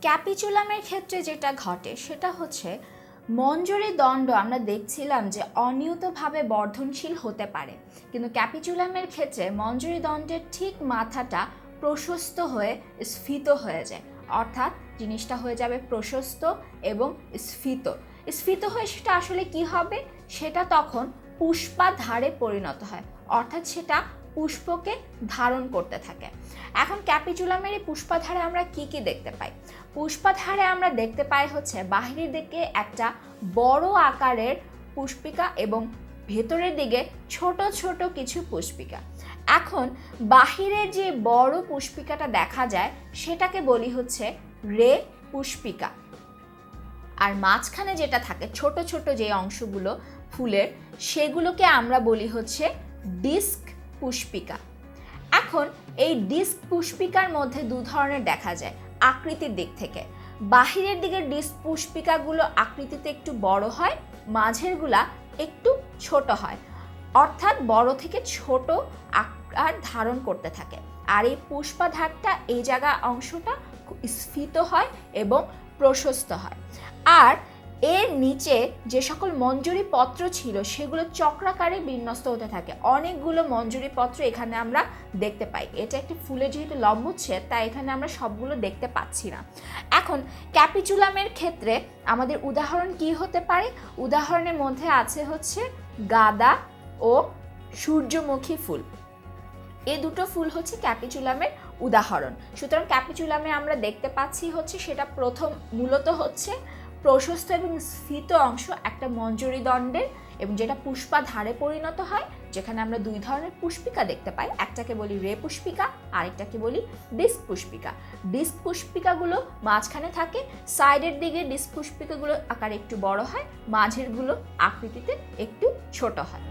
ক্যাপিচুলামের ক্ষেত্রে যেটা ঘটে, সেটা হচ্ছে মঞ্জরি দণ্ড আমরা দেখছিলাম যে অনিয়তভাবে বর্ধনশীল হতে পারে। কিন্তু ক্যাপিচুলামের ক্ষেত্রে মঞ্জরি দণ্ডের ঠিক মাথাটা প্রশস্ত হয়ে স্ফীত হয়ে যায়। অর্থাৎ জিনিসটা হয়ে যাবে প্রশস্ত এবং স্ফীত। স্ফীত হয়ে সেটা আসলে কি হবে? সেটা তখন পুষ্পাধারে পরিণত হয়। অর্থাৎ সেটা পুষ্পকে ধারণ করতে থাকে। এখন ক্যাপিচুলামের এই পুষ্পাধারে আমরা কি কি দেখতে পাই? পুষ্পাধারে আমরা দেখতে পাই হচ্ছে বাহিরের দিকে একটা বড় আকারের পুষ্পিকা এবং ভেতরের দিকে ছোট ছোট কিছু পুষ্পিকা। এখন বাহিরের যে বড় পুষ্পিকাটা দেখা যায়, সেটাকে বলি হচ্ছে রে পুষ্পিকা। আর মাঝখানে যেটা থাকে, ছোট ছোট যে অংশগুলো ফুলের, সেগুলোকে আমরা বলি হচ্ছে ডিস্ক পুষ্পিকা। এখন এই ডিস্ক পুষ্পিকার মধ্যে দু ধরনের দেখা যায় আকৃতির দিক থেকে। বাহিরের দিকের ডিস্ক পুষ্পিকাগুলো আকৃতিতে একটু বড় হয়, মাঝেরগুলা একটু ছোট হয়। অর্থাৎ বড় থেকে ছোট আকার ধারণ করতে থাকে। আর এই পুষ্পাধারটা এই জায়গা অংশটা স্ফীত হয় এবং প্রশস্ত হয়। আর এর নিচে যে সকল মঞ্জুরি পত্র ছিল, সেগুলো চক্রাকারে বিন্যস্ত হতে থাকে। অনেকগুলো মঞ্জুরি পত্র এখানে আমরা দেখতে পাই। এটা একটি ফুলের যেহেতু লম্বচ্ছেদ তাই এখানে আমরা সবগুলো দেখতে পাচ্ছি না। এখন, ক্যাপিচুলামের ক্ষেত্রে আমাদের উদাহরণ কি হতে পারে? উদাহরণের মধ্যে আছে হচ্ছে গাদা ও সূর্যমুখী ফুল। এ দুটো ফুল হচ্ছে ক্যাপিচুলামের উদাহরণ। সুতরাং ক্যাপিচুলামে আমরা দেখতে পাচ্ছি হচ্ছে সেটা প্রথম মূলত হচ্ছে প্রশস্ত এবং স্ফীত অংশ একটা মঞ্জুরি দণ্ডের এবং যেটা পুষ্পা ধারে পরিণত হয়, যেখানে আমরা দুই ধরনের পুষ্পিকা দেখতে পাই। একটাকে বলি রে পুষ্পিকা, আরেকটাকে বলি ডিস্ক পুষ্পিকা। ডিস্ক পুষ্পিকাগুলো মাঝখানে থাকে, সাইডের দিকে ডিস্ক পুষ্পিকাগুলো আকারে একটু বড় হয়, মাঝেরগুলো আকৃতিতে একটু ছোট হয়।